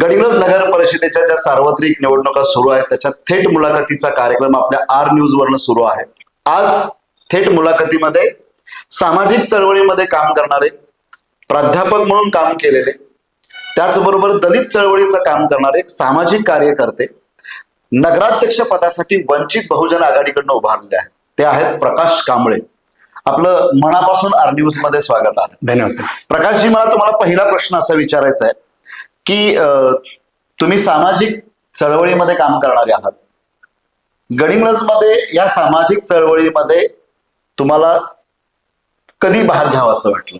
गडिंग्लज नगर परिषदेच्या ज्या सार्वत्रिक निवडणुका सुरू आहेत त्याच्या थेट मुलाखतीचा कार्यक्रम आपल्या आर न्यूज वरनं सुरू आहे. आज थेट मुलाखतीमध्ये सामाजिक चळवळीमध्ये काम करणारे प्राध्यापक म्हणून काम केलेले त्याचबरोबर दलित चळवळीचं काम करणारे सामाजिक कार्यकर्ते नगराध्यक्ष पदासाठी वंचित बहुजन आघाडीकडनं उभारलेले आहेत. ते आहेत प्रकाश कांबळे. आपलं मनापासून आर न्यूजमध्ये स्वागत आहे. धन्यवाद प्रकाशजी मला तुम्हाला पहिला प्रश्न असा विचारायचा आहे. की तुम्ही सामाजिक चळवळीमध्ये काम करणारे आहात. गडिंग्लजमध्ये या सामाजिक चळवळीमध्ये तुम्हाला कधी भाग घ्यावा असं वाटलं?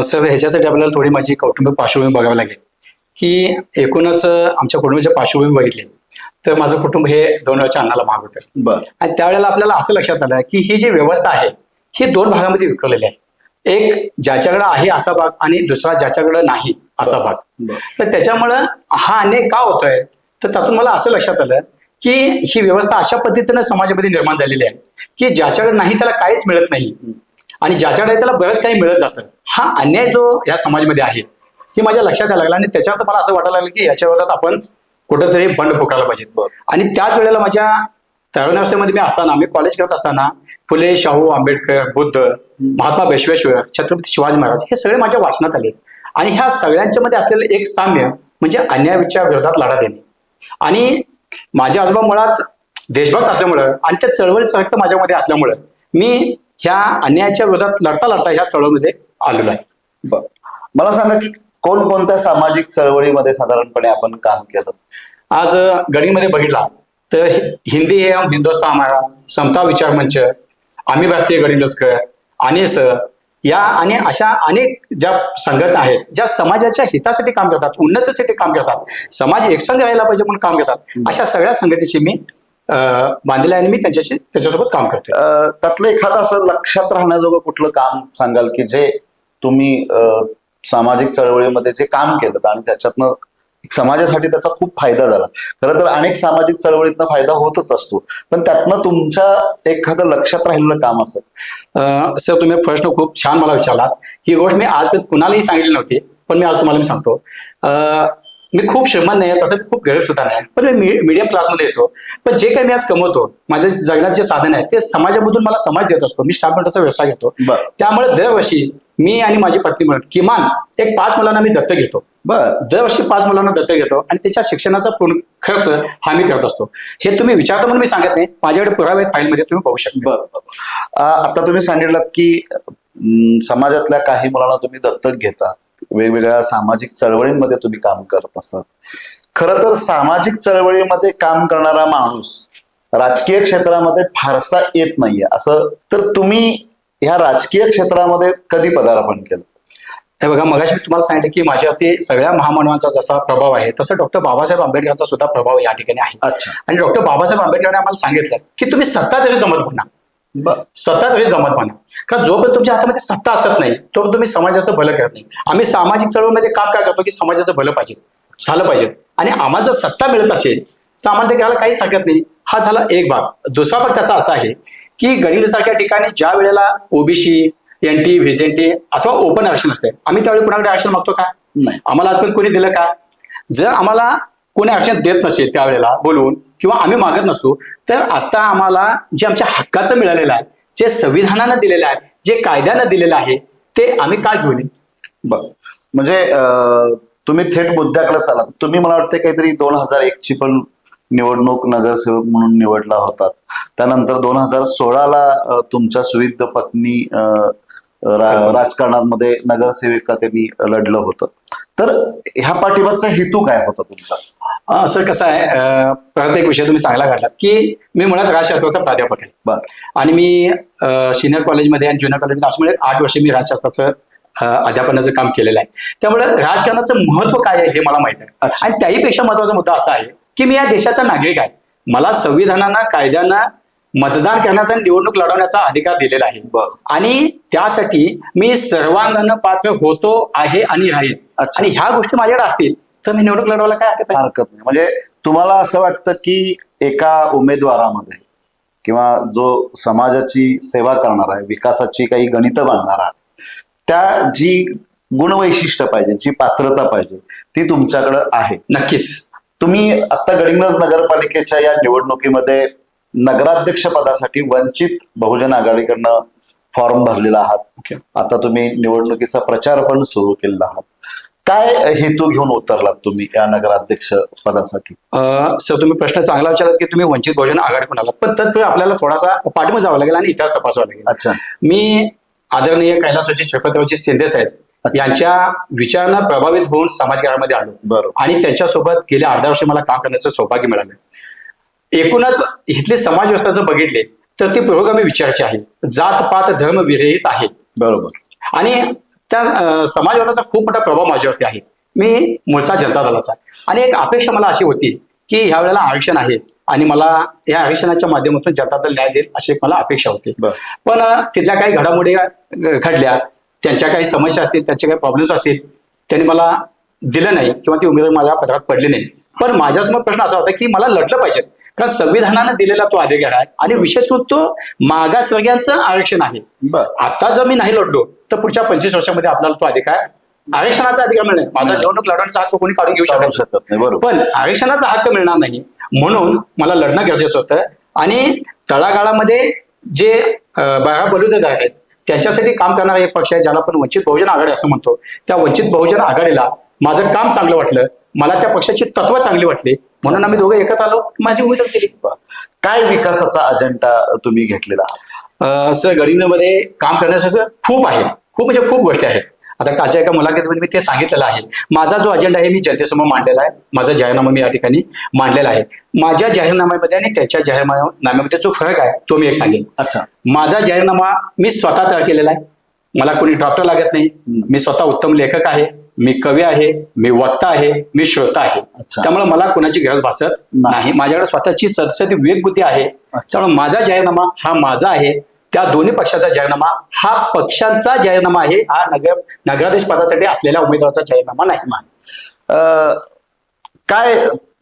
सर ह्याच्यासाठी आपल्याला थोडी माझी कौटुंबिक पार्श्वभूमी बघावी लागेल. की एकूणच आमच्या कुटुंबाची पार्श्वभूमी बघितली तर माझं कुटुंब हे दोन वेळच्या अन्नाला महाग होतं. बर. आणि त्यावेळेला आपल्याला असं लक्षात आलं की ही जी व्यवस्था आहे ही दोन भागामध्ये विखुरलेली आहे. एक ज्याच्याकडे आहे असा भाग आणि दुसरा ज्याच्याकडे नाही. असा भाग. तर त्याच्यामुळं हा अन्याय का होतोय? तर त्यातून मला असं लक्षात आलं की ही व्यवस्था अशा पद्धतीनं समाजामध्ये निर्माण झालेली आहे की ज्याच्याकडे नाही त्याला काहीच मिळत नाही. आणि ज्याच्याकडे आहे त्याला बरंच काही मिळत जातं. हा अन्याय जो या समाजामध्ये आहे हे माझ्या लक्षात यायला लागला आणि त्याच्यावर मला असं वाटायला लागलं की याच्या विरोधात आपण कुठंतरी बंड पुकारला पाहिजे आणि त्याच वेळेला माझ्या तरुणावस्थेमध्ये मी असताना मी कॉलेज करत असताना फुले शाहू आंबेडकर बुद्ध महात्मा बसवेश्वर छत्रपती शिवाजी महाराज हे सगळे माझ्या वाचनात आले. आणि ह्या सगळ्यांच्या मध्ये असलेलं एक साम्य म्हणजे अन्यायाच्या विरोधात लढा देणे. आणि माझे आजोबा मुळात देशभक्त असल्यामुळं आणि त्या चळवळीचं रक्त माझ्यामध्ये असल्यामुळं मी ह्या अन्यायाच्या विरोधात लढता लढता ह्या चळवळीमध्ये आलेलो आहे. बर. मला सांगा की कोणकोणत्या सामाजिक चळवळीमध्ये साधारणपणे आपण काम केलं? आज गडीमध्ये बघितला तर हिंदी हे हिंदुस्तान हमारा समता विचार मंच आम्ही भारतीय गडी लष्कर अनेस या आणि अशा अनेक ज्या संघटना आहेत ज्या समाजाच्या हितासाठी काम करतात उन्नतीसाठी काम करतात समाज एकसंघ राहायला पाहिजे म्हणून काम करतात अशा सगळ्या संघटनेशी मी अ, बांधले आणि मी त्यांच्याशी त्याच्यासोबत काम करतो त्यातलं एखादं असं लक्षात राहण्याजोगं कुठलं काम सांगाल की जे तुम्ही सामाजिक चळवळीमध्ये जे काम केलं आणि त्याच्यातनं समाजासाठी त्याचा खूप फायदा झाला. खरं तर अनेक सामाजिक चळवळीतनं फायदा होतच असतो. पण त्यातनं तुमच्या एखादं लक्षात राहिलेलं काम असेल अ, सर तुम्ही प्रश्न खूप छान मला विचारलात. ही गोष्ट मी आजपर्यंत कुणालाही सांगितली नव्हती पण मी आज तुम्हाला मी सांगतो. अ, मी खूप श्रीमंत नाही तसं खूप गरीब सुद्धा नाही. पण मी मीडियम क्लासमध्ये येतो. पण जे काही मी आज कमवतो माझे जगण्याचे जे साधन आहे ते समाजामधून मला समाज देत असतो. मी स्टाफ मेंटरचा व्यवसाय घेतो. त्यामुळे दरवर्षी मी आणि माझी पत्नी म्हणून किमान एक पाच मुलांना मी दत्तक घेतो. बर दरवर्षी पाच मुलांना दत्तक घेतो आणि त्याच्या शिक्षणाचा पूर्ण खर्च हा मी करत असतो. हे तुम्ही विचारता म्हणून मी सांगत नाही माझ्याकडे पुरावे फाईलमध्ये तुम्ही पाहू शकता. बर आता तुम्ही सांगितलं की समाजातल्या काही मुलांना तुम्ही दत्तक घेता. वेगवेगळ्या सामाजिक चळवळींमध्ये तुम्ही काम करत असतात. खरं तर सामाजिक चळवळीमध्ये काम करणारा माणूस राजकीय क्षेत्रामध्ये फारसा येत नाहीये. असं तर तुम्ही ह्या राजकीय क्षेत्रामध्ये कधी पदार्पण केलं? हे बघा मगाशी मी तुम्हाला सांगितलं की माझ्यावरती सगळ्या महामानवांचा जसा प्रभाव आहे तसं डॉक्टर बाबासाहेब आंबेडकरांचा सुद्धा प्रभाव या ठिकाणी आहे. आणि डॉक्टर बाबासाहेब आंबेडकरांनी आम्हाला सांगितलं की तुम्ही सत्ताधारी जमत म्हणा. बर सत्ताधारी जमत म्हणा. का जोपर्यंत तुमच्या हातामध्ये सत्ता असत नाही तोपर्यंत तुम्ही समाजाचं भलं करत नाही. आम्ही सामाजिक चळवळीमध्ये काम काय करतो की समाजाचं भलं पाहिजे झालं पाहिजे. आणि आम्हाला जर सत्ता मिळत असेल तर आम्हाला ते घ्यायला काहीच हरकत नाही. हा झाला एक भाग. दुसरा भाग त्याचा असा आहे की गणितासारख्या ठिकाणी ज्या वेळेला ओबीसी एन टी व्हिजेंटी अथवा ओपन आरक्षण असते. आम्ही त्यावेळी कुणाकडे आरक्षण मागतो का? नाही. आम्हाला आजपर्यंत कोणी दिलं का? जर आम्हाला कोणी आरक्षण देत नसेल त्यावेळेला बोलवून किंवा आम्ही मागत नसू तर आता आम्हाला जे आमच्या हक्काचं मिळालेलं आहे जे संविधानानं दिलेलं आहे जे कायद्यानं दिलेलं आहे ते आम्ही का घेऊ नये? बर. म्हणजे तुम्ही थेट मुद्द्याकडे चाला. तुम्ही मला वाटतं काहीतरी दोन हजार एक ची पण निवडणूक नगरसेवक म्हणून निवडला होता त्यानंतर दोन हजार सोळाला तुमच्या सुविध पत्नी राजकारणामध्ये नगरसेविका त्यांनी लढलं होतं. तर ह्या पाठीमागचा हेतू काय होता तुमचा? असं कसं आहे परत एक विषय तुम्ही चांगला काढलात की मी मुळात राजशास्त्राचा प्राध्यापक आहे. बर. आणि मी सिनियर कॉलेजमध्ये आणि ज्युनियर कॉलेजमध्ये असं म्हणजे आठ वर्ष मी राजशास्त्राचं अध्यापनाचं काम केलेलं आहे. त्यामुळे राजकारणाचं महत्त्व काय आहे हे मला माहीत आहे. आणि त्याहीपेक्षा महत्त्वाचा मुद्दा असा आहे की मी या देशाचा नागरिक आहे. मला संविधानानं कायद्यानं मतदान करण्याचा आणि निवडणूक लढवण्याचा अधिकार दिलेला आहे. आणि त्यासाठी मी सर्वांगानं पात्र होतो आहे आणि राहील. आणि ह्या गोष्टी माझ्याकडे असतील तर मी निवडणूक लढवायला काय हरकत नाही. म्हणजे तुम्हाला असं वाटतं की एका उमेदवारामध्ये किंवा जो समाजाची सेवा करणार आहे विकासाची काही गणितं बांधणार आहे त्या जी गुणवैशिष्ट्य पाहिजे जी पात्रता पाहिजे ती तुमच्याकडे आहे. नक्कीच. तुम्ही आता गडिंग्लज नगरपालिकेच्या या निवडणुकीमध्ये नगराध्यक्ष पदासाठी वंचित बहुजन आघाडीकडनं फॉर्म भरलेला आहात. आता तुम्ही निवडणुकीचा प्रचार पण सुरू केलेला आहात. काय हेतू घेऊन उतरलात तुम्ही या नगराध्यक्ष पदासाठी सर तुम्ही प्रश्न चांगला विचारलात की तुम्ही वंचित बहुजन आघाडीकडून आलात पण तत्पूर्वी आपल्याला थोडासा पाठीमा जावं लागेल आणि इतिहास तपासावा लागेल. अच्छा. मी आदरणीय कैलासवासी शपथरावजी शिंदे साहेब. यांच्या विचारांना प्रभावित होऊन समाजकारामध्ये आलो. बरोबर. आणि त्यांच्यासोबत गेल्या अर्धा वर्ष मला काम करण्याचं सौभाग्य मिळालं. एकूणच इथले समाज व्यवस्था जर बघितले तर ती पुरोगामी विचाराची आहे. जात पात धर्म विरहित आहे. बरोबर. आणि त्या समाजवादाचा खूप मोठा प्रभाव माझ्यावरती आहे. मी मूळचा जनता दलाचा आणि एक अपेक्षा मला अशी होती की ह्या वेळेला आरक्षण आहे आणि मला या आरक्षणाच्या माध्यमातून जनता दल न्याय देईल अशी एक मला अपेक्षा होती. पण तिथल्या काही घडामोडी घडल्या त्यांच्या काही समस्या असतील त्यांचे काही प्रॉब्लेम्स असतील त्यांनी मला दिलं नाही किंवा ती उमेदवार माझ्या पत्रात पडली नाही. पण माझ्यासमोर प्रश्न असा होता की मला लढलं पाहिजे. कारण संविधानानं दिलेला तो अधिकार आहे? आणि विशेष करून तो मागासवर्गीयांचं आरक्षण आहे. आता जर मी नाही लढलो तर पुढच्या पंचवीस वर्षामध्ये आपल्याला तो अधिकार आरक्षणाचा अधिकार मिळणार माझा निवडणूक लढवण्याचा हक्क कोणी काढून घेऊ शकत नाही. बरोबर. पण आरक्षणाचा हक्क मिळणार नाही. म्हणून मला लढणं गरजेचं होतं. आणि तळागाळामध्ये जे बारा बलुतेदार आहेत त्यांच्यासाठी काम करणारा एक पक्ष आहे ज्याला आपण वंचित बहुजन आघाडी असं म्हणतो. त्या वंचित बहुजन आघाडीला माझं काम चांगलं वाटलं. मला त्या पक्षाची तत्व चांगली वाटली. म्हणून आम्ही दोघं एकत्र आलो. माझी उमेदवारी केली. काय विकासाचा अजेंडा तुम्ही घेतलेला आहात? सर गडिंगमध्ये काम करण्यासारखं खूप आहे. खूप म्हणजे खूप गोष्टी आहेत. आता कालच्या एका मुलाखतीमध्ये मी ते सांगितलेलं आहे. माझा जो अजेंडा आहे मी जनतेसमोर मांडलेला आहे. माझा जाहीरनामा मी या ठिकाणी मांडलेला आहे. माझ्या जाहीरनाम्यामध्ये आणि त्याच्या जाहीरनाम्यामध्ये जो फरक आहे तो मी एक सांगेन. अच्छा. माझा जाहीरनामा मी स्वतः तयार केलेला आहे. मला कोणी डॉक्टर लागत नाही. मी स्वतः उत्तम लेखक आहे. मी कवी आहे मी वक्ता आहे मी श्रोता आहे. त्यामुळे मला कोणाची गरज भासत नाही. माझ्याकडे स्वतःची सदस्य विवेक बुद्धी आहे त्यामुळे माझा जाहीरनामा हा माझा आहे. त्या दोन्ही पक्षाचा जाहीरनामा हा पक्षांचा जाहीरनामा आहे. हा नगर नगराधीश पदासाठी असलेल्या उमेदवाराचा जाहीरनामा नाही. अं, काय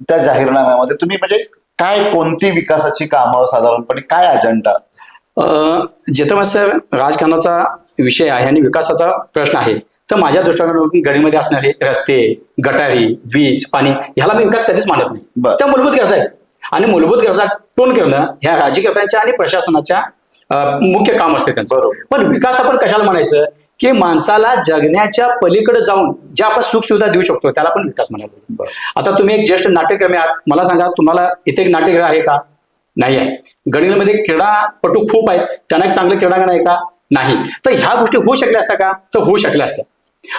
त्या जाहीरनाम्यामध्ये तुम्ही म्हणजे काय कोणती विकासाची कामं साधारणपणे काय अजेंडा सर राजकारणाचा विषय आहे आणि विकासाचा प्रश्न आहे. तर माझ्या दृष्टिकोनातून गडीमध्ये असणारे रस्ते गटारी वीज पाणी ह्याला मी विकास कधीच मानत नाही. त्या मूलभूत गरजा आहेत. आणि मूलभूत गरजा पूर्ण करणं? ह्या राजकीयकर्त्यांच्या आणि प्रशासनाच्या मुख्य काम असते त्यांचं. पण विकास आपण कशाला म्हणायचं? की माणसाला जगण्याच्या पलीकडे जाऊन जे आपण सुख सुविधा देऊ शकतो त्याला पण विकास म्हणायला. आता तुम्ही एक ज्येष्ठ नाट्यकर्मी आहात. मला सांगा तुम्हाला इथे एक नाट्यगृह आहे का? नाही आहे गडिंगमध्ये क्रीडापटू खूप आहेत. त्यांना एक चांगलं क्रीडांगण आहे का? नाही. तर ह्या गोष्टी होऊ शकल्या असत्या का? तर होऊ शकल्या असत्या.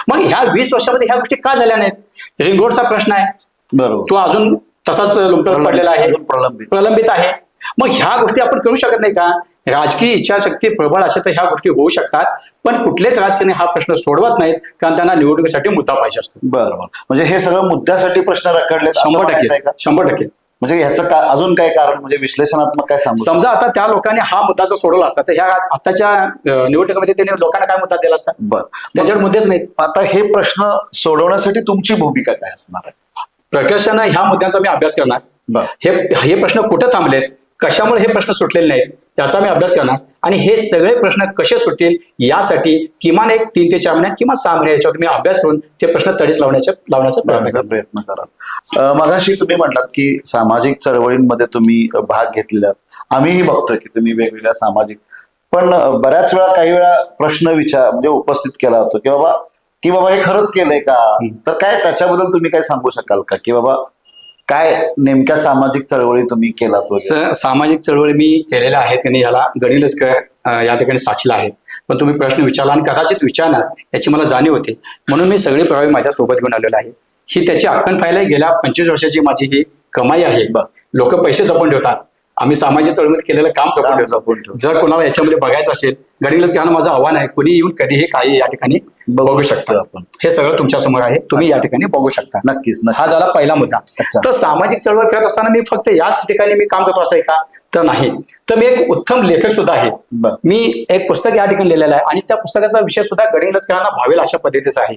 मग ह्या वीस वर्षामध्ये ह्या गोष्टी का झाल्या नाहीत? रिंग रोडचा प्रश्न आहे. बरोबर. तो अजून तसाच लुमटत पडलेला आहे. प्रलंबित. प्रलंबित आहे. मग ह्या गोष्टी आपण करू शकत नाही का? राजकीय इच्छाशक्ती प्रबळ असेल तर ह्या गोष्टी होऊ शकतात. पण कुठलेच राजकारणी हा प्रश्न सोडवत नाहीत. कारण त्यांना निवडणुकीसाठी मुद्दा पाहिजे असतो. बरोबर. म्हणजे हे सगळं मुद्द्यासाठी प्रश्न रखडले शंभर टक्के. शंभर टक्के. म्हणजे ह्याचं का अजून काय कारण म्हणजे विश्लेषणात्मक काय सांगू समजा आता त्या लोकांनी हा मुद्दा जर सोडवला असता तर ह्या आज- आताच्या निवडणुकीमध्ये त्यांनी लोकांना काय मुद्दा दिला असता? बर. त्याच्यावर मुद्देच नाहीत. आता हे प्रश्न सोडवण्यासाठी तुमची भूमिका काय असणार आहे? प्रकर्षानं ह्या मुद्द्यांचा मी अभ्यास करणार. हे हे प्रश्न कुठं थांबलेत? कशामुळे हे प्रश्न सुटलेले नाहीत? याचा मी अभ्यास करणार. आणि हे सगळे प्रश्न कसे सुटतील यासाठी किमान एक तीन ते चार महिन्यात किंवा सहा महिने याच्यावर मी अभ्यास करून ते प्रश्न तडीस लावण्याचा लावण्याचा प्रयत्न प्रयत्न कराल अं, मगाशी तुम्ही म्हटलात की सामाजिक चळवळींमध्ये तुम्ही भाग घेतलेला. आम्हीही बघतोय की तुम्ही वेगवेगळ्या सामाजिक पण बऱ्याच वेळा काही वेळा प्रश्न विचार म्हणजे उपस्थित केला होतो की बाबा की बाबा हे खरंच केलंय का? तर काय त्याच्याबद्दल तुम्ही काय सांगू शकाल का? की बाबा काय नेमक्या सामाजिक चळवळी तुम्ही वगैरे? स- सामाजिक चळवळी मी केलेल्या आहेत की नाही याला गणिलचकर अं, या ठिकाणी साक्षीला आहेत पण तुम्ही प्रश्न विचारला आणि कदाचित विचारणार याची मला जाणीव होते म्हणून मी सगळे पुरावे माझ्या सोबत घेऊन आलेलो आहे ही त्याची अक्कन फाईल आहे गेल्या पंचवीस वर्षाची माझी ही कमाई आहे बर. लोक पैसे जपून ठेवतात आम्ही सामाजिक चळवळीत केलेलं काम जपून ठेवतो. जर कोणाला याच्यामध्ये बघायचं असेल गणिलच घ्यायला माझं आव्हान आहे कोणी येऊन कधीही काही या ठिकाणी बघू शकता आपण. हे सगळं तुमच्यासमोर आहे तुम्ही या ठिकाणी बघू शकता. नक्कीच हा झाला पहिला मुद्दा. तर सामाजिक चळवळ करत असताना मी फक्त याच ठिकाणी मी काम करतो असं आहे का? तर नाही. तर मी एक उत्तम लेखक सुद्धा आहे. मी एक पुस्तक या ठिकाणी लिहिलेलं आहे आणि त्या पुस्तकाचा विषय सुद्धा गडिंग लचकरांना भावेल अशा पद्धतीचा आहे.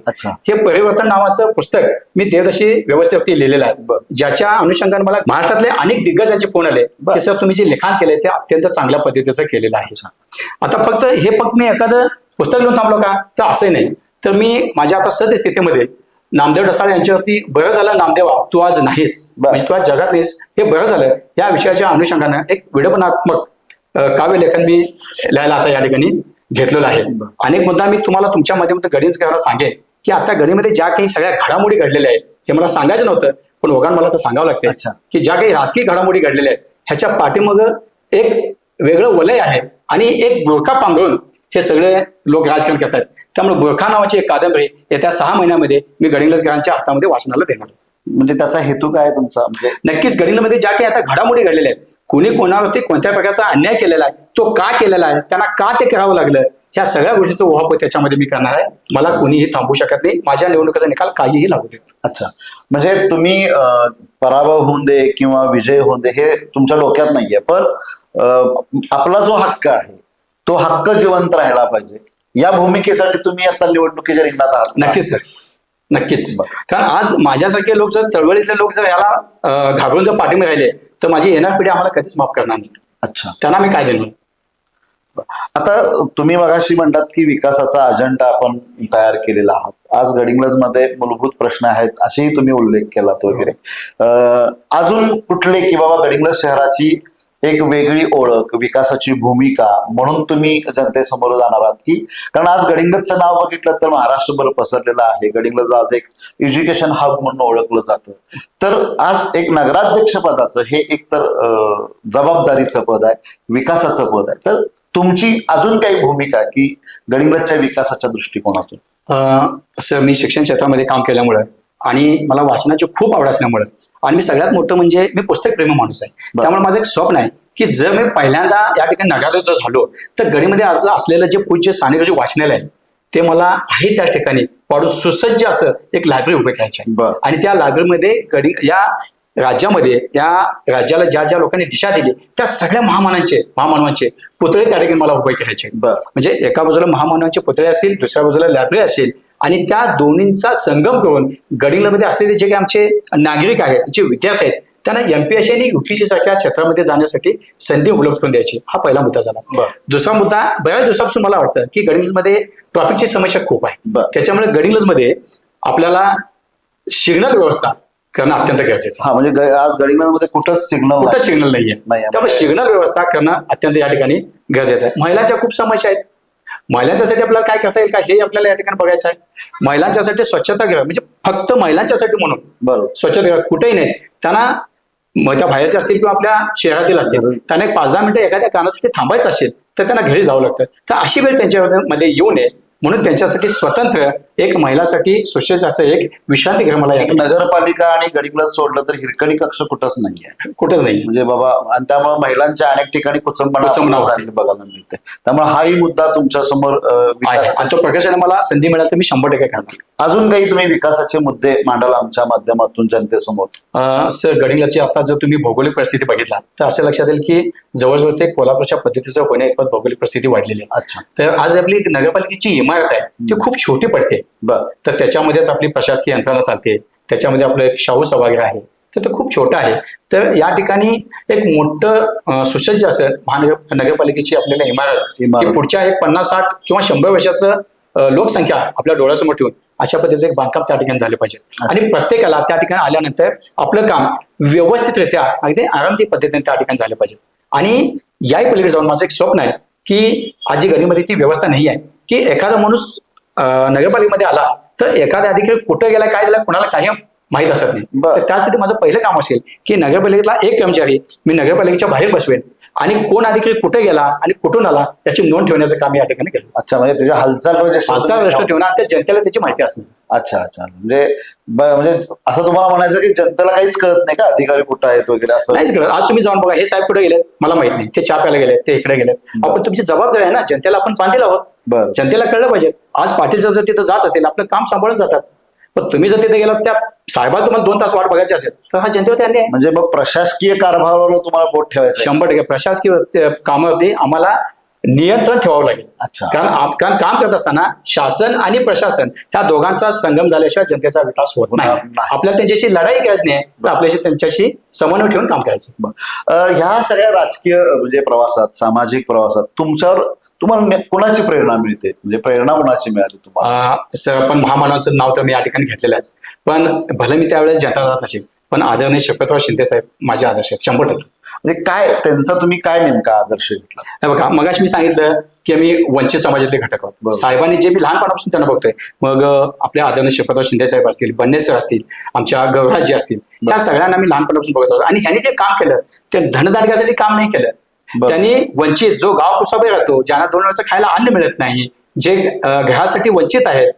हे परिवर्तन नावाचं पुस्तक मी देवदशी व्यवस्थेवरती लिहिलेलं आहे. ज्याच्या अनुषंगाने मला महाराष्ट्रातले अनेक दिग्गजांचे फोन आले. की सर तुम्ही जे लिखाण केलंय ते अत्यंत चांगल्या पद्धतीचं केलेलं आहे. आता फक्त हे फक्त मी एखादं पुस्तक घेऊन थांबलो का? तर असंही नाही. तर मी माझ्या आता सद्यस्थितीमध्ये नामदेव ढसाळ यांच्यावरती बरं झालं नामदेवा तू आज नाहीस. म्हणजे तू आज जगात नाहीस. हे बरं झालं. या विषयाच्या अनुषंगानं एक विडंबनात्मक अ, काव्यलेखन मी लिहायला आता या ठिकाणी घेतलेलं आहे. अनेक मुद्दा मी तुम्हाला तुमच्या माध्यमातून गणित करायला सांगेन. की आता गणीमध्ये ज्या काही सगळ्या घडामोडी घडलेल्या आहेत हे मला सांगायचं नव्हतं पण ओघान मला तर सांगावं लागते अच्छा. की ज्या काही राजकीय घडामोडी घडलेल्या आहेत ह्याच्या पाठीमाग एक वेगळं वलय आहे. आणि एक बुरखा पांघरून हे सगळे लोक राजकारण करतात त्यामुळे बुरखा नावाची एक कादंबरी येत्या सहा महिन्यामध्ये मी गडिंग्लजकरांच्या हातामध्ये वाचनाला देणार. म्हणजे त्याचा हेतू काय तुमचा? म्हणजे नक्कीच गडिंगमध्ये ज्या काही आता घडामोडी घडलेल्या आहेत कोणी कोणावरती कोणत्या प्रकारचा अन्याय केलेला आहे तो का केलेला आहे त्यांना का ते करावं लागलं? ह्या सगळ्या गोष्टीचं उहापोह त्याच्यामध्ये मी करणार आहे. मला कोणीही थांबू शकत नाही. माझ्या निवडणुकीचा निकाल काहीही लागू देत अच्छा. म्हणजे तुम्ही पराभव होऊन दे किंवा विजय होऊन दे हे तुमच्या डोक्यात नाहीये. पण आपला जो हक्क आहे तो हक्क जिवंत राहायला पाहिजे. या भूमिकेसाठी तुम्ही आता निवडणुकीच्या रिंगणात आहात नक्कीच सर. नक्कीच. कारण आज माझ्यासारखे लोक जर चळवळीतले लोक जर याला घाबरून जर पाठिंबे राहिले तर माझी येणार पिढी आम्हाला कधीच माफ करणार नाही. अच्छा. त्यांना मी काय देणार? आता तुम्ही मगाशी म्हणतात की विकासाचा अजेंडा आपण तयार केलेला आहात. आज गडिंग्लजमध्ये मूलभूत प्रश्न आहेत असेही तुम्ही उल्लेख केलात वगैरे. अजून कुठले की बाबा गडिंग्लज शहराची एक वेगळी ओळख विकासाची भूमिका म्हणून तुम्ही जनतेसमोर जाणार आहात की? कारण आज गडिंग्लजचं नाव बघितलं तर महाराष्ट्रभर पसरलेलं आहे. गडिंग्लज आज एक एज्युकेशन हब म्हणून ओळखलं जातं. तर आज एक नगराध्यक्ष पदाचं हे एक तर जबाबदारीचं पद आहे विकासाचं पद आहे. तर तुमची अजून काही भूमिका की गडिंग्लजच्या विकासाच्या दृष्टिकोनातून? असं मी शिक्षण क्षेत्रामध्ये काम केल्यामुळं आणि मला वाचनाची खूप आवड असल्यामुळं आणि मी सगळ्यात मोठं म्हणजे मी पुस्तक प्रेमी माणूस आहे. त्यामुळे माझं एक स्वप्न आहे की जर मी पहिल्यांदा या ठिकाणी नगराध्यक्ष जर झालो तर गडीमध्ये आज असलेलं जे पूज्य स्थानिक जे वाचनालय आहे ते मला आहे त्या ठिकाणी. वाढून सुसज्ज असं एक लायब्ररी उभे करायची आहे. आणि त्या लायब्ररीमध्ये गडी या राज्यामध्ये या राज्याला ज्या ज्या लोकांनी दिशा दिली त्या सगळ्या महामानांचे महामानवांचे पुतळे त्या ठिकाणी मला उभे करायचे म्हणजे एका बाजूला महामानवांचे पुतळे असतील दुसऱ्या बाजूला लायब्ररी असेल आणि त्या दोन्हींचा संगम करून गडिंगलामध्ये असलेले जे काही आमचे नागरिक आहेत जे विद्यार्थी आहेत त्यांना एमपीएससी आणि युपीएससी सारख्या क्षेत्रामध्ये जाण्यासाठी संधी उपलब्ध करून द्यायची. हा पहिला मुद्दा झाला. दुसरा मुद्दा बऱ्याच दिवसापासून मला वाटतं की गडिंग्लजमध्ये ट्रॉफिकची समस्या खूप आहे. त्याच्यामुळे गडिंग्लजमध्ये आपल्याला सिग्नल व्यवस्था करणं अत्यंत गरजेचं आहे. हा म्हणजे ग- आज गडिंग्लजमध्ये कुठंच सिग्नल कुठं सिग्नल नाहीये. त्यामुळे सिग्नल व्यवस्था करणं अत्यंत या ठिकाणी गरजेचं आहे. महिलांच्या खूप समस्या आहेत. महिलांच्यासाठी आपल्याला काय करता येईल का? हे आपल्याला या ठिकाणी बघायचं आहे. महिलांच्यासाठी स्वच्छतागृह म्हणजे फक्त महिलांच्यासाठी म्हणून. बरोबर. स्वच्छतागृह कुठेही नाही. त्यांना मग त्या बाहेरच्या असतील किंवा आपल्या शहरातील असतील त्यांना एक पाच दहा मिनिटं एखाद्या कारणासाठी थांबायचं असेल तर त्यांना घरी जावं लागतं. तर अशी वेळ त्यांच्यामध्ये येऊ नये. म्हणून त्यांच्यासाठी स्वतंत्र एक महिलासाठी सुशेष असं एक विश्रांतीगृह मला नगरपालिका आणि गडिंग्लज सोडलं तर हिरकणी कक्ष कुठंच नाहीये. कुठंच नाही. म्हणजे बाबा आणि त्यामुळे महिलांच्या अनेक ठिकाणी बघायला मिळते. त्यामुळे हाही मुद्दा तुमच्यासमोर आणि तो प्रकाशाने मला संधी मिळाली तर मी शंभर टक्के करणार. अजून काही तुम्ही विकासाचे मुद्दे मांडाल आमच्या माध्यमातून जनतेसमोर? सर गडिंगलाची आता जर तुम्ही भौगोलिक परिस्थिती बघितला तर असं लक्षात येईल की जवळजवळ ते कोल्हापूरच्या पद्धतीचं होण्याइतपत भौगोलिक परिस्थिती वाढलेली आहे. अच्छा. तर आज आपली नगरपालिकेची इमारत आहे ती खूप छोटी पडते. बर तर त्याच्यामध्येच आपली प्रशासकीय यंत्रणा चालते त्याच्यामध्ये आपलं एक शाहू सभागृह आहे तर ते खूप छोटं आहे. तर या ठिकाणी एक मोठं सुसज्ज असं महानगर नगरपालिकेची आपल्याला इमारत पुढच्या एक पन्नास साठ किंवा शंभर वर्षाचं लोकसंख्या आपल्या डोळ्यासमोर ठेवून अशा पद्धतीचं एक बांधकाम त्या ठिकाणी झालं पाहिजे. आणि प्रत्येकाला त्या ठिकाणी आल्यानंतर आपलं काम व्यवस्थितरित्या अगदी आरामदायी पद्धतीने त्या ठिकाणी झालं पाहिजे. आणि याही पलीकडे जाऊन माझं एक स्वप्न आहे की आजी गडीमध्ये ती व्यवस्था नाही आहे. की एखादा माणूस नगरपालिकेमध्ये आला तर एखाद्या अधिकारी कुठं गेला काय झाला कोणाला काही माहीत असत नाही. त्यासाठी माझं पहिलं काम असेल की नगरपालिकेतला एक कर्मचारी मी नगरपालिकेच्या बाहेर बसवेन. आणि कोण अधिकारी कुठे गेला आणि कुठून आला याची नोंद ठेवण्याचं काम या ठिकाणी केलं. अच्छा म्हणजे त्याच्या हालचाल हालचाल रजिस्टर ठेवणं आणि त्या जनतेला त्याची माहिती असते अच्छा अच्छा. म्हणजे म्हणजे असं तुम्हाला म्हणायचं की जनतेला काहीच कळत नाही का? अधिकारी कुठं आहेत वगैरे असं? नाहीच कळत. आज तुम्ही जाऊन बघा हे साहेब कुठे गेलेत? मला माहीत नाही. ते चहा प्यायला गेलेत ते इकडे गेलेत. आपण तुमची जबाबदारी आहे ना? जनतेला आपण बांधील आहोत. बर. जनतेला कळलं पाहिजे. आज पाटील जर तिथं जात असेल आपलं काम सांभाळून जातात. पण तुम्ही जर तिथे गेलात त्या साहेबाला तुम्हाला दोन तास वाट बघायची असेल तर हा जनतेवरती अन्याय. म्हणजे मग प्रशासकीय कारभारावर तुम्हाला बोट ठेवायचं. शंभर टक्के. प्रशासकीय कामावरती आम्हाला नियंत्रण ठेवावं लागेल. अच्छा. कारण आप- कारण काम करत असताना शासन आणि प्रशासन त्या दोघांचा संगम झाल्याशिवाय जनतेचा विकास होत नाही. नाही. आपल्याला त्यांच्याशी लढाई करायची नाही तर आपल्याशी त्यांच्याशी समन्वय ठेवून काम करायचं. अ, ह्या सगळ्या राजकीय म्हणजे प्रवासात सामाजिक प्रवासात तुमच्यावर तुम्हाला कुणाची प्रेरणा मिळते? म्हणजे प्रेरणा कुणाची मिळाली तुम्हाला? अं, सर पण महामानवाचं नाव तर मी या ठिकाणी घेतलेलं आहे पण भले मी त्यावेळेस जनता जात नसेल पण आदरणीय शपथराव शिंदे साहेब माझे आदर्श आहेत शंभर टक्के. म्हणजे काय त्यांचा तुम्ही काय नेमका आदर्श घेतला? हे बघा मगाशी मी सांगितलं की आम्ही वंचित समाजातले घटक आहोत. साहेबांनी जे मी लहानपणापासून त्यांना बघतोय मग अं, आपले आदरणीय शपथराव शिंदे साहेब असतील बन्ने सर असतील आमच्या गौराजी असतील त्या सगळ्यांना मी लहानपणापासून बघत होतो आणि ह्यांनी जे काम केलं ते धनदाडग्यासाठी काम नाही केलं. त्यांनी वंचित जो गाव कुसाबे राहतो ज्यांना दोन वेळचं खायला अन्न मिळत नाही जे घरासाठी वंचित आहेत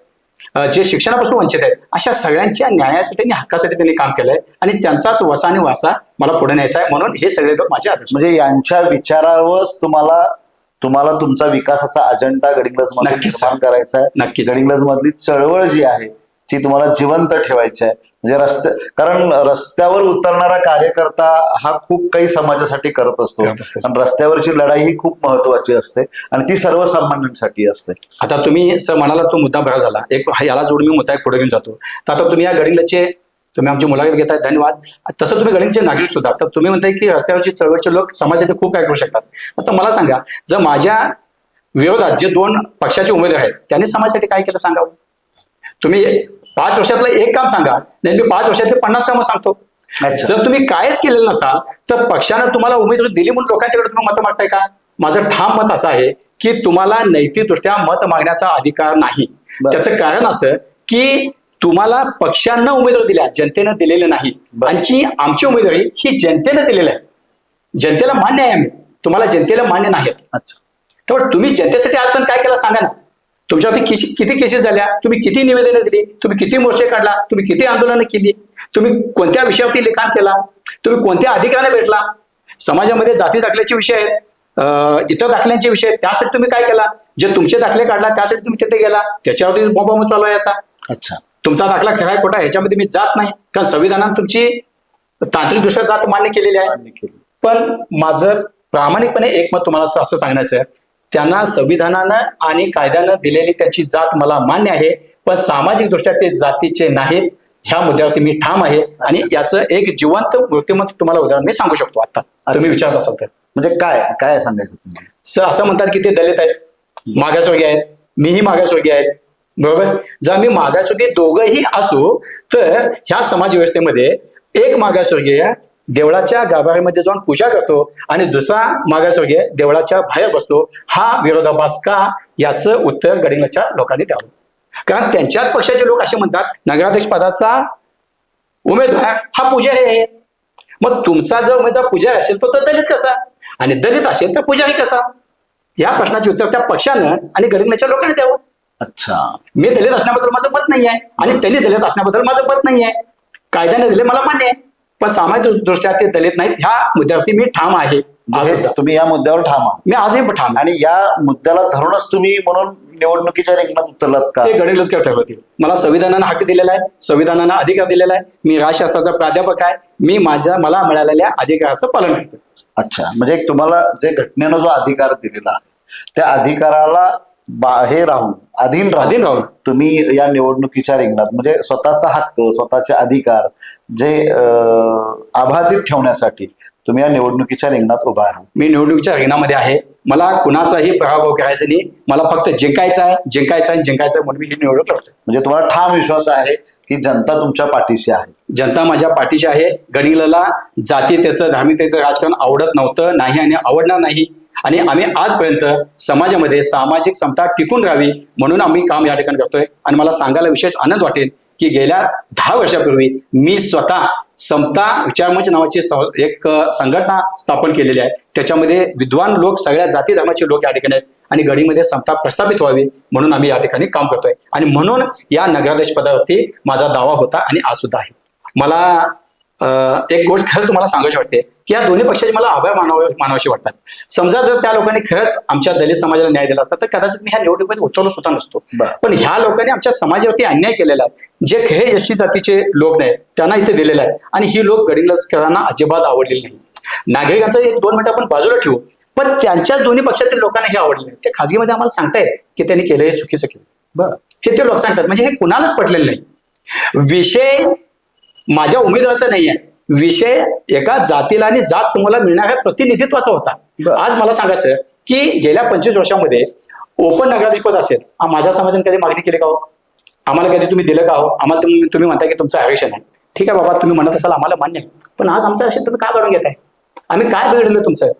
जे शिक्षणापासून वंचित आहेत अशा सगळ्यांच्या न्यायासाठी आणि हक्कासाठी त्यांनी काम केलंय आणि त्यांचाच वसा आणि वासा मला पुढे न्यायचा आहे म्हणून हे सगळे लोक माझे आदर्श म्हणजे यांच्या विचारावरच तुम्हाला तुम्हाला तुमचा विकासाचा अजेंडा गडिंग्लजमध्ये. निर्माण करायचा आहे. गडिंग्लज मधली चळवळ जी आहे ती तुम्हाला जिवंत ठेवायची आहे म्हणजे रस्ते कारण रस्त्यावर उतरणारा कार्यकर्ता हा खूप काही समाजासाठी करत असतो. आणि रस्त्यावरची लढाई ही खूप महत्वाची असते आणि ती सर्वसामान्यांसाठी असते. आता तुम्ही सर म्हणाला तो मुद्दा बरा झाला. एक याला जोडून मी मुद्दा एक पुढे घेऊन जातो. तर आता तुम्ही या गडिंगलाचे तुम्ही आमची मुलाखत घेताय धन्यवाद. तसं तुम्ही गडिंगचे नागरिक सुद्धा तर तुम्ही म्हणताय की रस्त्यावरची चळवळचे लोक समाजासाठी खूप काय करू शकतात. आता मला सांगा जर माझ्या विरोधात जे दोन पक्षाचे उमेदवार आहेत त्यांनी समाजासाठी काय केलं सांगावं? तुम्ही पाच वर्षातलं एक काम सांगा. नाही मी पाच वर्षातले पन्नास कामं सांगतो. जर तुम्ही कायच केलेलं नसाल तर पक्षानं तुम्हाला उमेदवारी दिली म्हणून लोकांच्याकडे तुम्ही मत मागताय का? माझं ठाम मत असं आहे की तुम्हाला नैतिकदृष्ट्या मत मागण्याचा अधिकार नाही. त्याचं कारण असं की तुम्हाला पक्षांना उमेदवार दिल्या जनतेनं दिलेलं नाही. आणि आमची उमेदवारी ही जनतेनं दिलेली आहे. जनतेला मान्य आहे आम्ही. तुम्हाला जनतेला मान्य नाहीत. अच्छा. तर तुम्ही जनतेसाठी आजपर्यंत काय केलं सांगा ना. तुमच्यावरती किशी किती केसेस झाल्या? तुम्ही किती निवेदनं दिली? तुम्ही किती मोर्चे काढला? तुम्ही किती आंदोलनं केली? तुम्ही कोणत्या विषयावरती लिखाण केला? तुम्ही कोणत्या अधिकाराने भेटला? समाजामध्ये जाती दाखल्याचे विषय आहेत इतर दाखल्यांचे विषय त्यासाठी तुम्ही काय केला? जे तुमचे दाखले काढला त्यासाठी तुम्ही तिथे गेला. त्याच्यावरती बोंबाबोंब चालू आहे आता. अच्छा. तुमचा दाखला खरा खोटा ह्याच्यामध्ये मी जात नाही. कारण संविधानात तुमची तांत्रिकदृष्ट्या जात मान्य केलेली आहे. पण माझं प्रामाणिकपणे एक मत तुम्हाला असं असं सांगण्याचं आहे. त्यांना संविधानानं आणि कायद्यानं दिलेली त्याची जात मला मान्य आहे पण सामाजिक दृष्ट्या ते जातीचे नाहीत ह्या मुद्द्यावरती मी ठाम आहे आणि याचं एक जिवंत मूर्तिमंत तुम्हाला उदाहरण मी सांगू शकतो आता. तुम्ही विचारत असाल तर म्हणजे काय काय सांगायचं सर असं म्हणतात की ते दलित आहेत मागासवर्गीय आहेत मीही मागासवर्गीय आहेत बरोबर? जर मी मागासवर्गीय दोघंही असू तर ह्या समाज व्यवस्थेमध्ये एक मागासवर्गीय देवळाच्या गाभाऱ्यामध्ये जाऊन पूजा करतो आणि दुसरा मागासवर्गीय देवळाच्या बाहेर बसतो. हा विरोधाभास का? याचं उत्तर गडिंगच्या लोकांनी द्यावं. कारण त्यांच्याच पक्षाचे लोक असे म्हणतात नगराध्यक्ष पदाचा उमेदवार हा पुजारी आहे. मग तुमचा जर उमेदवार पुजारी असेल तर तो दलित कसा? आणि दलित असेल तर पुजारी कसा? या प्रश्नाचे उत्तर त्या पक्षानं आणि गडिंगच्या लोकांनी द्यावं. अच्छा. मी दलित असण्याबद्दल माझं मत नाही आहे आणि त्यांनी दलित असण्याबद्दल माझं मत नाही आहे कायद्याने दिले मला मान्य आहे. पण सामाजिक दृष्ट्या ते दलित नाहीत. ह्या मुद्द्यावरती मी ठाम आहे. आज सुद्धा. तुम्ही या मुद्द्यावर ठाम आहात मी आजही ठाम आहे. आणि या मुद्द्याला धरूनच तुम्ही म्हणून निवडणुकीच्या रिंगणात उतरलात का? ते गडिंगलच काय ठरवतील? मला संविधानानं हक्क दिलेला आहे. संविधानानं अधिकार दिलेला आहे. मी राजशास्त्राचा प्राध्यापक आहे. मी माझ्या मला मिळालेल्या अधिकाराचं पालन करतो अच्छा. म्हणजे एक तुम्हाला जे घटनेनं जो अधिकार दिलेला आहे त्या अधिकाराला बाहेर राहून अधीन राहून अधीन राहून. तुम्ही या निवडणुकीच्या रिंगणात म्हणजे स्वतःचा हक्क स्वतःचे अधिकार जे अबाधित ठेवण्यासाठी तुम्ही या निवडणुकीच्या रिंगणात उभा आहात. मी निवडणुकीच्या रिंगणामध्ये आहे. मला कुणाचाही पराभव करायचा नाही. मला फक्त जिंकायचं आहे जिंकायचं आहे जिंकायचं आहे म्हणून मी ही निवडणूक लढतोय म्हणजे तुम्हाला ठाम विश्वास आहे की जनता तुमच्या पाठीशी आहे. जनता माझ्या पाठीची आहे. गडिंगला जातीयतेचं धार्मिकतेचं राजकारण आवडत नव्हतं नाही आणि आवडणार नाही. आणि आम्ही आजपर्यंत समाजामध्ये सामाजिक समता टिकून राहावी म्हणून आम्ही काम या ठिकाणी करतोय. आणि मला सांगायला विशेष आनंद वाटेल की गेल्या दहा वर्षापूर्वी मी स्वतः समता विचारमंच नावाची एक संघटना स्थापन केलेली आहे. त्याच्यामध्ये विद्वान लोक सगळ्या जाती धर्माचे लोक या ठिकाणी आहेत. आणि गडीमध्ये समता प्रस्थापित व्हावी म्हणून आम्ही या ठिकाणी काम करतोय. आणि म्हणून या नगराध्यक्ष पदावरती माझा दावा होता आणि आज सुद्धा आहे. मला एक गोष्ट खरंच तुम्हाला सांगायची वाटते की या दोन्ही पक्षाचे मला आभार मानावे मानावेसे वाटतात. समजा जर त्या लोकांनी खरंच आमच्या दलित समाजाला न्याय दिला असता तर कदाचित मी ह्या निवडणुकीमध्ये उतरलो सुद्धा नसतो. पण ह्या लोकांनी आमच्या समाजावरती अन्याय केलेला आहे. जे खरे यशी जातीचे लोक नाहीत त्यांना इथे दिलेलं आहे. आणि ही लोक गडिंगलकरांना अजिबात आवडलेली नाही नागरिकांचं एक दोन मिनिटं आपण बाजूला ठेवू. पण त्यांच्याच दोन्ही पक्षातील लोकांना हे आवडले नाही. ते खाजगीमध्ये आम्हाला सांगतायत की त्यांनी केलं हे चुकीचं केलं बरं. हे ते लोक सांगतात. म्हणजे हे कुणालाच पटलेलं नाही. विषय माझ्या उमेदवाराचा नाही आहे विषय एका जातीला आणि जात समूहाला मिळणाऱ्या प्रतिनिधित्वाचा होता. आज मला सांगा सर की गेल्या पंचवीस वर्षामध्ये ओपन नगराध्यक्ष पद असेल माझ्या समाजाने कधी मागणी केली का हो? आम्हाला कधी तुम्ही दिलं का हो? आम्हाला तुम्ही तुम्ही म्हणता की तुमचं आरक्षण आहे ठीक आहे बाबा तुम्ही म्हणत असाल आम्हाला मान्य आहे. पण आज आमचं आरक्षण तुम्ही काय काढून घेताय आम्ही काय बिघडलं तुमचं?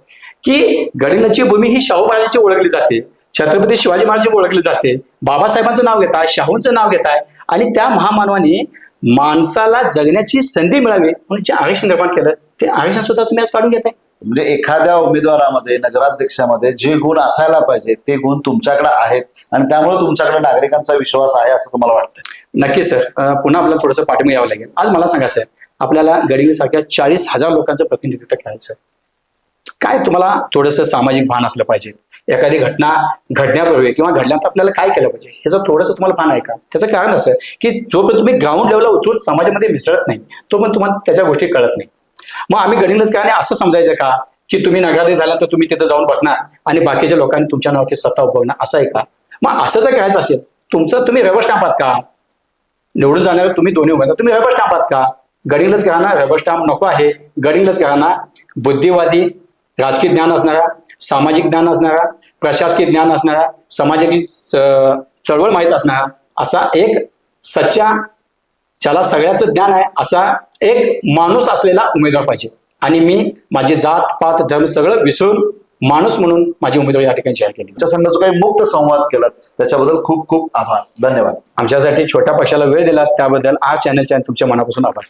की गडिंगची भूमी ही शाहू महाराजांची ओळखली जाते छत्रपती शिवाजी महाराजांची ओळखली जाते बाबासाहेबांचं नाव घेताय शाहूंचं नाव घेताय आणि त्या महामानवाने माणसाला जगण्याची संधी मिळावी म्हणून जे आरक्षण निर्माण केलं ते आरक्षण सुद्धा तुम्ही आज काढून घेताय. म्हणजे एखाद्या उमेदवारामध्ये नगराध्यक्षामध्ये जे गुण असायला पाहिजे ते गुण तुमच्याकडे आहेत आणि त्यामुळे तुमच्याकडे नागरिकांचा विश्वास आहे असं तुम्हाला वाटतं नक्की सर. पुन्हा आपल्याला थोडंसं पाठिंबा यावं लागेल. आज मला सांगा सर आपल्याला गडिंगसारख्या चाळीस हजार लोकांचं प्रतिनिधित्व करायचं काय तुम्हाला थोडंसं सामाजिक भान असलं पाहिजे? एखादी घटना घडण्यापूर्वी किंवा घडल्यानंतर आपल्याला काय केलं पाहिजे? ह्याचं थोडंसं तुम्हाला भान आहे का त्याचं कारण असं की जोपर्यंत तुम्ही ग्राउंड लेवलला उतरून समाजामध्ये मिसळत नाही तो पण तुम्हाला त्याच्या गोष्टी कळत नाही. मग आम्ही गणितच काय असं समजायचं का? की तुम्ही नगराध्यक्ष झाल्यानंतर तुम्ही तिथं जाऊन बसणार आणि बाकीच्या लोकांनी तुमच्या नावाची सत्ता उभवणार असं आहे का? मग असं जर करायचं असेल तुमचं तुम्ही रबर स्टॅम्प आहात का? निवडून जाणार तुम्ही दोन्ही उमेदवार तुम्ही रबर स्टॅम्प आहात का गडिंगलच घराणा रबर स्टॅम्प नको आहे. गडिंगलच घराणा बुद्धिवादी राजकीय ज्ञान असणारा सामाजिक ज्ञान असणारा प्रशासकीय ज्ञान असणारा समाजाची चळवळ माहीत असणारा असा एक सच्चा ज्याला सगळ्याचं ज्ञान आहे असा एक माणूस असलेला उमेदवार पाहिजे. आणि मी माझी जात पात धर्म सगळं विसरून माणूस म्हणून माझी उमेदवारी या ठिकाणी जाहीर केली. तुमच्या संघ जो काही मुक्त संवाद केला त्याच्याबद्दल खूप खूप आभार. धन्यवाद. आमच्यासाठी छोट्या पक्षाला वेळ दिला त्याबद्दल आज चॅनलच्या तुमच्या मनापासून आभार.